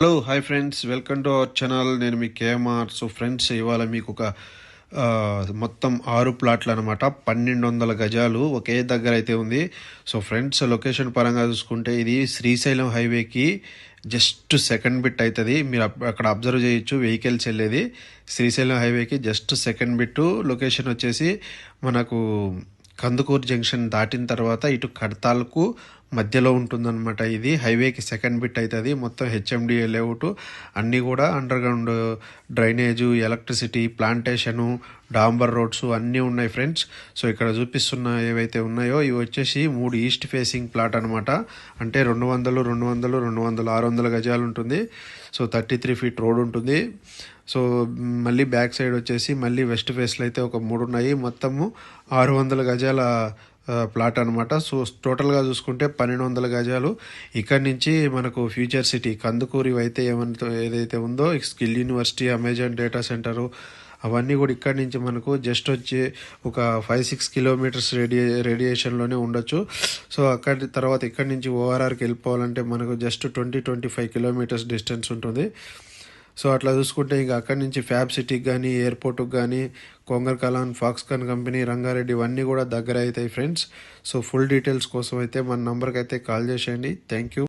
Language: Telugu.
Hello hi friends welcome to our channel నేను మీ కేఎంఆర్ సో ఫ్రెండ్స్ ఇవాళ మీకు ఒక మొత్తం ఆరు ప్లాట్లు అనమాట పన్నెండు వందల గజాలు ఒకే దగ్గర అయితే ఉంది. సో ఫ్రెండ్స్ లొకేషన్ పరంగా చూసుకుంటే ఇది శ్రీశైలం హైవేకి జస్ట్ సెకండ్ బిట్ అవుతుంది మీరు అక్కడ అబ్జర్వ్ చేయొచ్చు. వెహికల్స్ వెళ్ళేది శ్రీశైలం హైవేకి జస్ట్ సెకండ్ బిట్ లొకేషన్ వచ్చేసి మనకు కందుకూరు జంక్షన్ దాటిన తర్వాత ఇటు కడతాలకు మధ్యలో ఉంటుందన్నమాట ఇది. హైవేకి సెకండ్ బిట్ అవుతుంది మొత్తం హెచ్ఎండిఏ లేఅవుట్. అన్నీ కూడా underground drainage electricity plantation డాంబర్ రోడ్స్ అన్నీ ఉన్నాయి ఫ్రెండ్స్. సో ఇక్కడ చూపిస్తున్న ఏవైతే ఉన్నాయో ఇవి వచ్చేసి మూడు ఈస్ట్ ఫేసింగ్ ప్లాట్ అనమాట అంటే రెండు వందలు రెండు వందలు రెండు వందలు ఆరు వందల గజాలు ఉంటుంది. So thirty three feet road ఉంటుంది. సో మళ్ళీ బ్యాక్ సైడ్ వచ్చేసి మళ్ళీ వెస్ట్ ఫేస్లో అయితే ఒక మూడు ఉన్నాయి. మొత్తము ఆరు వందల గజాల ప్లాట్ అనమాట సో టోటల్గా చూసుకుంటే పన్నెండు వందల గజాలు. ఇక్కడ నుంచి మనకు ఫ్యూచర్ సిటీ కందుకూరి అయితే ఏమంతో ఏదైతే ఉందో skill university Amazon data centre అవన్నీ కూడా ఇక్కడ నుంచి మనకు జస్ట్ వచ్చి ఒక ఫైవ్ సిక్స్ కిలోమీటర్స్ రేడియే రేడియేషన్లోనే ఉండొచ్చు. సో అక్కడి తర్వాత ఇక్కడి నుంచి ఓఆర్ఆర్కి వెళ్ళిపోవాలంటే మనకు just twenty twenty five kilometres distance ఉంటుంది. సో అట్లా చూసుకుంటే ఇంకా అక్కడి నుంచి ఫ్యాబ్ సిటీకి కానీ ఎయిర్పోర్ట్కి కానీ కొంగర్ కలాన్ ఫాక్స్కాన్ కంపెనీ రంగారెడ్డి ఇవన్నీ కూడా దగ్గర అవుతాయి ఫ్రెండ్స్ సో ఫుల్ డీటెయిల్స్ కోసం అయితే మన నంబర్కి అయితే కాల్ చేసేయండి. Thank you